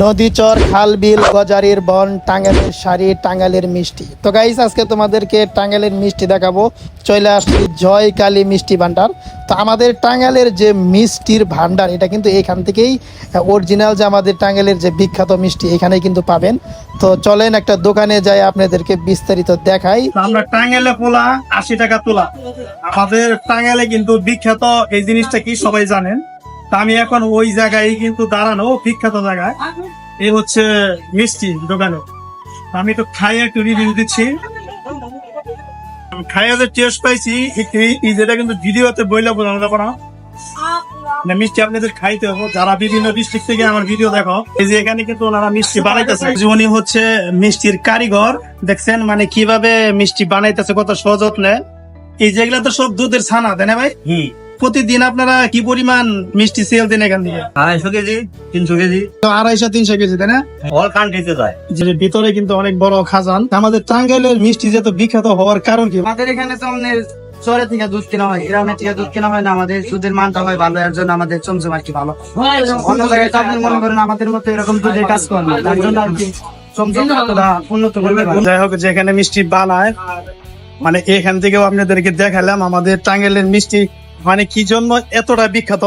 নদীচর খাল বিল গজারির বন, টাঙ্গাইলের শাড়ি টাঙ্গালের মিষ্টি। তো গাইস আজকে তোমাদেরকে টাঙ্গালের মিষ্টি দেখাবো। চলে আসছি জয় কালী মিষ্টি ভান্ডার। তো আমাদের টাঙ্গালের যে মিষ্টির ভান্ডার, এটা কিন্তু এখান থেকেই অরিজিনাল যে আমাদের টাঙ্গালের যে বিখ্যাত মিষ্টি এখানে কিন্তু পাবেন। তো চলেন একটা দোকানে যাই, আপনাদেরকে বিস্তারিত দেখাই। আমরা টাঙ্গালে পোলা, আশি টাকা তোলা। আমাদের টাঙ্গালে কিন্তু বিখ্যাত এই জিনিসটা কি সবাই জানেন? আমি এখন ওই জায়গায় কিন্তু দাঁড়ানো বিখ্যাত জায়গায়। এই হচ্ছে মিষ্টি দোকানে। আমি তো খাই, একটু রিভিউ দিচ্ছি। খাইয়া যে টেস্ট পাইছি। যেটা কিন্তু ভিডিওতে বইলে বোঝানো যাবে না। মিষ্টি আপনাদের খাইতে হবে। যারা বিভিন্ন ডিস্ট্রিক্ট থেকে আমার ভিডিও দেখো, এই যে এখানে কিন্তু ওনারা মিষ্টি বানাইতেছে। উনি হচ্ছে মিষ্টির কারিগর। দেখছেন মানে কীভাবে মিষ্টি বানাইতেছে, কত সযত্নে। এই যেগুলা তো সব দুধের ছানা, তাই না ভাই? প্রতিদিন আপনারা কি পরিমাণ মিষ্টি সেল দেন এখান থেকে? আড়াইশো কেজি তিনশো কেজি। তো আড়াইশো তিনশো কেজি তাই না? অল কান্ট্রিতে যায়। যে ভিতরে কিন্তু অনেক বড় খাজান। আমাদের টাঙ্গাইলের মিষ্টি যে বিখ্যাত হওয়ার কারণ কি? আমাদের এখানে তো আমাদের শহরে থেকে দুধ কেনা হয় গ্রামে থেকে দুধ কেনা হয় না আমাদের দুধের মানটা হয় ভালো এর জন্য আমাদের চমচম আর কি ভালো। অন্য জায়গায় তো আপনি মনে করেন আমাদের মতো এরকম দুধের কাজ করেন না তার জন্য আর কি চমচম উন্নত যাই হোক যেখানে মিষ্টি বানায় মানে এখান থেকেও আপনাদেরকে দেখালাম আমাদের টাঙ্গাইলের মিষ্টি মানে কি জন্য এতটা বিখ্যাত?